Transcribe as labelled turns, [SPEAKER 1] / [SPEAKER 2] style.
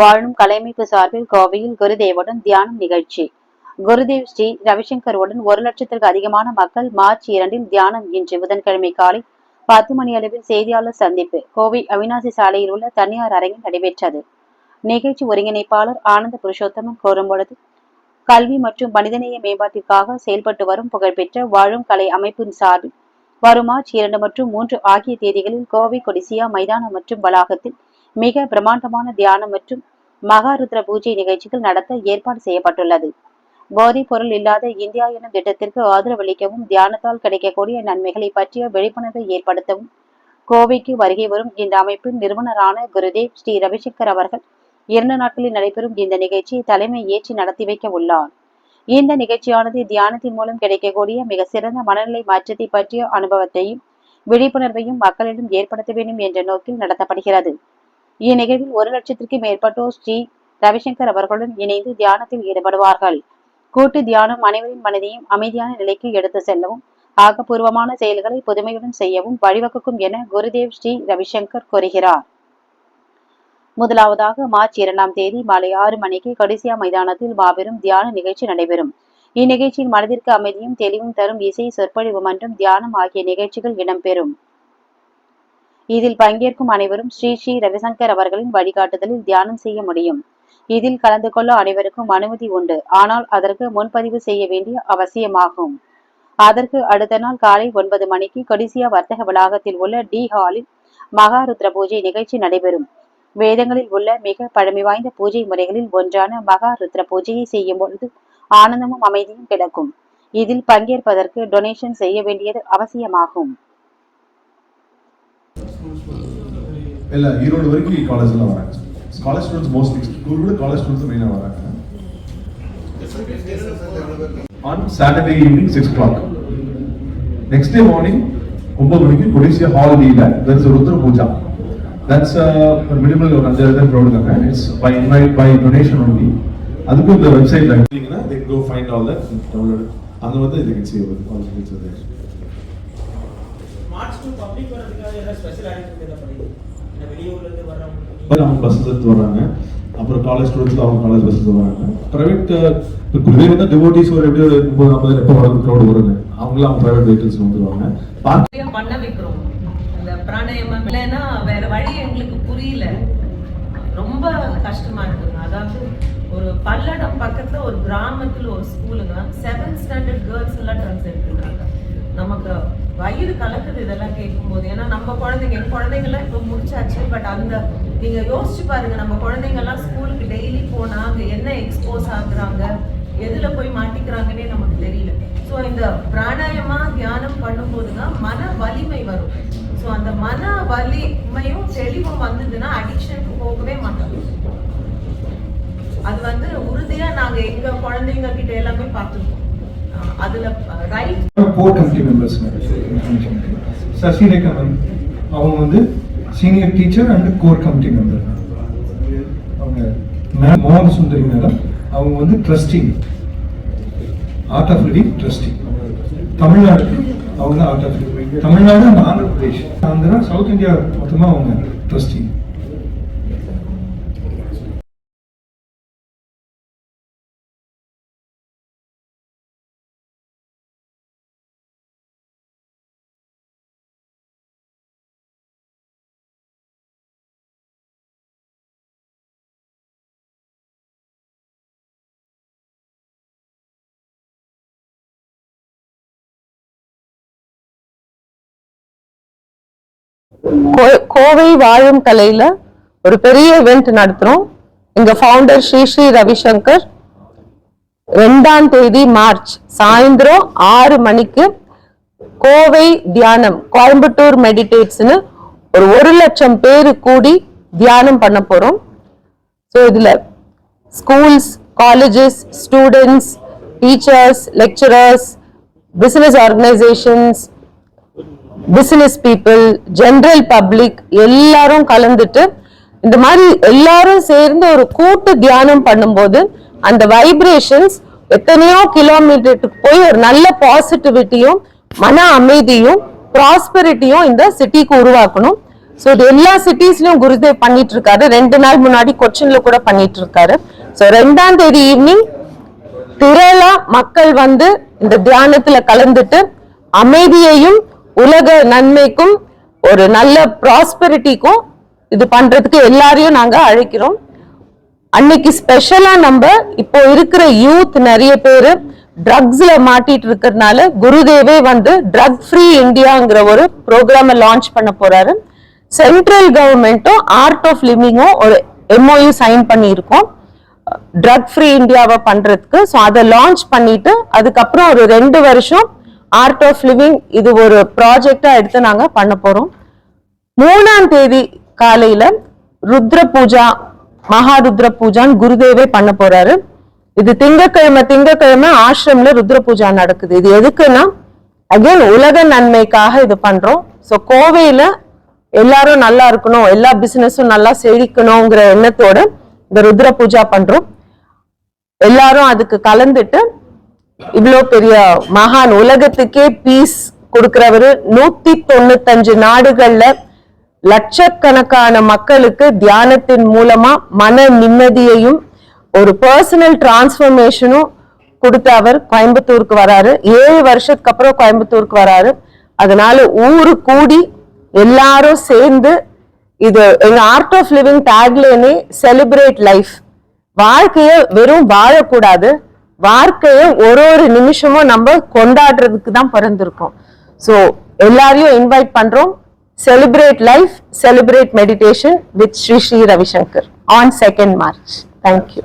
[SPEAKER 1] வாழும் கலையமைப்பு சார்பில் கோவையில் குருதேவுடன் தியானம் நிகழ்ச்சி. குருதேவ் ஸ்ரீ ரவிசங்கருடன் ஒரு லட்சத்திற்கு அதிகமான மக்கள் மார்ச் இரண்டில் தியானம் இன்று புதன்கிழமை காலை பத்து மணி அளவில் செய்தியாளர் சந்திப்பு. கோவை அவினாசி சாலையில் உள்ள தனியார் அரங்கில் நடைபெற்றது. நிகழ்ச்சி ஒருங்கிணைப்பாளர் ஆனந்த புருஷோத்தமன் கூறும்பொழுது கல்வி மற்றும் மனிதநேய மேம்பாட்டிற்காக செயல்பட்டு வரும் புகழ்பெற்ற வாழும் கலை அமைப்பின் சார்பில் வரும் மார்ச் இரண்டு மற்றும் மூன்று ஆகிய தேதிகளில் கோவை கொடிசியா மைதானம் மற்றும் வளாகத்தில் மிக பிரம்மாண்டமான தியானம் மற்றும் மகாருத்ர பூஜை நிகழ்ச்சிகள் நடத்த ஏற்பாடு செய்யப்பட்டுள்ளது. போதைப் பொருள் இல்லாத இந்தியா எனும் திட்டத்திற்கு ஆதரவளிக்கவும் தியானத்தால் கிடைக்கக்கூடிய நன்மைகளை பற்றிய விழிப்புணர்வை ஏற்படுத்தவும் கோவைக்கு வருகை வரும் இந்த அமைப்பின் நிறுவனரான குருதேவ் ஸ்ரீ ரவிசங்கர் அவர்கள் இரண்டு நாட்களில் நடைபெறும் இந்த நிகழ்ச்சியை தலைமை ஏற்றி நடத்தி வைக்க உள்ளார். இந்த நிகழ்ச்சியானது தியானத்தின் மூலம் கிடைக்கக்கூடிய மிக சிறந்த மனநிலை மாற்றத்தை பற்றிய அனுபவத்தையும் விழிப்புணர்வையும் மக்களிடம் ஏற்படுத்த வேண்டும் என்ற நோக்கில் நடத்தப்படுகிறது. இந்நிகழ்வில் ஒரு லட்சத்திற்கு மேற்பட்டோர் ஸ்ரீ ரவிசங்கர் அவர்களுடன் இணைந்து தியானத்தில் ஈடுபடுவார்கள். கூட்டு தியானம் அனைவரின் மனதையும் அமைதியான நிலைக்கு எடுத்து செல்லவும் ஆக்கப்பூர்வமான செயல்களை புதுமையுடன் செய்யவும் வழிவகுக்கும் என குருதேவ் ஸ்ரீ ரவிசங்கர் கூறுகிறார். முதலாவதாக மார்ச் இரண்டாம் தேதி மாலை ஆறு மணிக்கு கடைசியா மைதானத்தில் மாபெரும் தியான நிகழ்ச்சி நடைபெறும். இந்நிகழ்ச்சியில் மனதிற்கு அமைதியும் தெளிவும் தரும் இசை சொற்பொழிவு மன்றம் தியானம் ஆகிய நிகழ்ச்சிகள் இடம்பெறும். இதில் பங்கேற்கும் அனைவரும் ஸ்ரீ ஸ்ரீ ரவிசங்கர் அவர்களின் வழிகாட்டுதலில் தியானம் செய்ய முடியும். இதில் கலந்து கொள்ள அனைவருக்கும் அனுமதி உண்டு. ஆனால் அதற்கு முன்பதிவு செய்ய வேண்டிய அவசியமாகும். அதற்கு அடுத்த நாள் காலை ஒன்பது மணிக்கு கொடிசியா வர்த்தக வளாகத்தில் உள்ள டி ஹாலில் மகாருத்ர பூஜை நிகழ்ச்சி நடைபெறும். வேதங்களில் உள்ள மிக பழமை வாய்ந்த பூஜை முறைகளில் ஒன்றான மகாருத்ர பூஜையை செய்யும் பொழுது ஆனந்தமும் அமைதியும் கிடக்கும். இதில் பங்கேற்பதற்கு டொனேஷன் செய்ய வேண்டியது அவசியமாகும்.
[SPEAKER 2] இல்லை ஈரோடு வரைக்கும் காலேஜ்ல வராங்க. காலேஜ் ஸ்டூடெண்ட்ஸ் மோஸ்ட்லி ஸ்கூல் விட காலேஜ் ஸ்டூடெண்ட்ஸ் மெயினாக வராங்க. On Saturday evening six clock next day morning ஒன்பது மணிக்கு கொடிசியா ஹால் டியில் that's Rudra Puja that's minimum ஒரு அஞ்சாயிரம் பேர் க்ரௌட் இருக்காங்க it's by invite by donation only அதுக்கும் இந்த வெப்சைட்ல இருந்தீங்கன்னா they go find all that download அங்க வந்து இது can see all the pictures
[SPEAKER 3] March two public வரதுக்காக ஏதாவது ஸ்பெஷல் அரேஞ்ச்மெண்ட் ஏதாவது
[SPEAKER 2] அவங்க பஸ் எடுத்து வராங்க அப்புறம் காலேஜ் ஸ்டூடெண்ட்ஸ் அவங்க காலேஜ் பஸ் வராங்க பிரைவேட் குருவே வந்து டிவோட்டிஸ் ஒரு எப்படி ஒரு முப்பது நாற்பது எப்போ வரும் க்ரௌட் வருது அவங்களும் அவங்க பிரைவேட் வெஹிக்கிள்ஸ் வந்துருவாங்க.
[SPEAKER 4] பண்ண வைக்கிறோம். அந்த பிராணாயாமம் இல்லைன்னா வேற வழி எங்களுக்கு புரியல. ரொம்ப கஷ்டமா இருக்குங்க அதாவது ஒரு பல்லடம் பக்கத்துல ஒரு கிராமத்துல ஒரு ஸ்கூலுங்க செவன்த் ஸ்டாண்டர்ட் கேர்ள்ஸ் எல்லாம் ட்ரக்ஸ் எடுத்துக்கிறாங்க நமக்கு வயிறு கலக்குது இதெல்லாம் கேட்கும்போது. ஏன்னா நம்ம குழந்தைங்க என் குழந்தைங்கெல்லாம் இப்போ முடிச்சாச்சு பட் அந்த நீங்க யோசிச்சு பாருங்க நம்ம குழந்தைங்க எல்லாம் ஸ்கூலுக்கு டெய்லி போனா அங்க என்ன எக்ஸ்போஸ் ஆகுறாங்க எதுல போய் மாட்டிக்கிறாங்கன்னே நமக்கு தெரியல. ஸோ இந்த பிராணாயமா தியானம் பண்ணும்போதுங்க மன வலிமை வரும். ஸோ அந்த மன வலிமையும் தெளிவும் வந்ததுன்னா அடிக்ஷனுக்கு போகவே மாட்டோம். அது வந்து உறுதியா நாங்க எங்க குழந்தைங்க கிட்ட எல்லாமே பார்த்துருக்கோம் அதில் அதுல ரைட்
[SPEAKER 5] கோர் கமிட்டி மெம்பர்ஸ் சசிரேகமன் அவங்க வந்து senior teacher and core committee member அவங்க மேம் மோகன் சுந்தரி மேடம் அவங்க வந்து trustee Art of Living trustee Tamil Nadu. அவங்க Art of Living Tamil Nadu and Andhra Pradesh Andhra South India மொத்தமாக அவங்க ட்ரஸ்டி
[SPEAKER 6] கோவை வாழும் கலையில ஒரு பெரிய இவெண்ட் நடத்துறோம். எங்க ஃபவுண்டர் ஸ்ரீ ஸ்ரீ ரவிசங்கர் ரெண்டாம் தேதி மார்ச் சாயந்தரம் ஆறு மணிக்கு கோவை தியானம் கோயம்புத்தூர் மெடிடேட்ஸ்னு ஒரு ஒரு லட்சம் பேர் கூடி தியானம் பண்ண போறோம். ஸோ இதுல schools colleges students teachers lecturers business organisations business people general public எல்லாரும் கலந்துட்டு இந்த மாதிரி எல்லாரும் சேர்ந்து ஒரு கூட்டு தியானம் பண்ணும்போது அந்த வைப்ரேஷன்ஸ் எத்தனையோ கிலோமீட்டருக்கு போய் ஒரு நல்ல பாசிட்டிவிட்டியும் மன அமைதியும் ப்ராஸ்பெரிட்டியும் இந்த சிட்டிக்கு உருவாக்கணும். ஸோ இது எல்லா சிட்டிஸ்லயும் குருதேவ் பண்ணிட்டு இருக்காரு ரெண்டு நாள் முன்னாடி கொச்சின்ல கூட பண்ணிட்டு இருக்காரு ஸோ ரெண்டாம் தேதி ஈவினிங் திரளா மக்கள் வந்து இந்த தியானத்துல கலந்துட்டு அமைதியையும் உலக நன்மைக்கும் ஒரு நல்ல ப்ராஸ்பெரிட்டிக்கும் இது பண்றதுக்கு எல்லாரையும் நாங்க அழைக்கிறோம். அன்னைக்கு ஸ்பெஷலா நம்ம இப்போ இருக்கிற யூத் நிறைய பேரு ட்ரக்ஸ்ல மாட்டிட்டு இருக்கிறதுனால குருதேவே வந்து ட்ரக் ஃப்ரீ இந்தியாங்கிற ஒரு ப்ரோக்ராம லான்ச் பண்ண போறாரு. சென்ட்ரல் கவர்மெண்ட்டும் ஆர்ட் ஆஃப் லிவிங்கும் ஒரு எம்ஓயு சைன் பண்ணியிருக்கோம். ட்ரக் ஃப்ரீ இந்தியாவை பண்றதுக்கு. ஸோ அதை லான்ச் பண்ணிட்டு அதுக்கப்புறம் ஒரு ரெண்டு வருஷம் ஆர்ட் ஆஃப் லிவிங் இது ஒரு ப்ராஜெக்டா எடுத்து நாங்க பண்ண போறோம். மூணாம் தேதி காலையில ருத்ர பூஜா மகாருத்ர பூஜான்னு குருதேவே பண்ண போறாரு. இது திங்கக்கிழமை திங்கக்கிழமை ஆசிரம்ல ருத்ர பூஜா நடக்குது. இது எதுக்குன்னா அகைன் உலக நன்மைக்காக இது பண்றோம். ஸோ கோவையில எல்லாரும் நல்லா இருக்கணும் எல்லா பிசினஸும் நல்லா செழிக்கணுங்கிற எண்ணத்தோட இந்த ருத்ர பூஜா பண்றோம். எல்லாரும் அதுக்கு கலந்துட்டு இவ்வளோ பெரிய மகான் உலகத்துக்கே பீஸ் கொடுக்கிறவரு நூத்தி தொண்ணூத்தஞ்சு நாடுகள்ல லட்சக்கணக்கான மக்களுக்கு தியானத்தின் மூலமா மன நிம்மதியையும் ஒரு பர்சனல் டிரான்ஸ்ஃபர்மேஷனும் கொடுத்த அவர் கோயம்புத்தூருக்கு வராரு. ஏழு வருஷத்துக்கு அப்புறம் கோயம்புத்தூருக்கு வராரு. அதனால ஊரு கூடி எல்லாரும் சேர்ந்து இது எங்க ஆர்ட் ஆஃப் லிவிங் டேக்லேனே செலிப்ரேட் லைஃப் வாழ்க்கைய வெறும் வாழக்கூடாது. வாழ்க்கையை ஒரு ஒரு நிமிஷமும் நம்ம கொண்டாடுறதுக்கு தான் பிறந்திருக்கோம். ஸோ எல்லாரையும் இன்வைட் பண்றோம். Celebrate life celebrate meditation with Sri Sri Ravishankar on second March thank you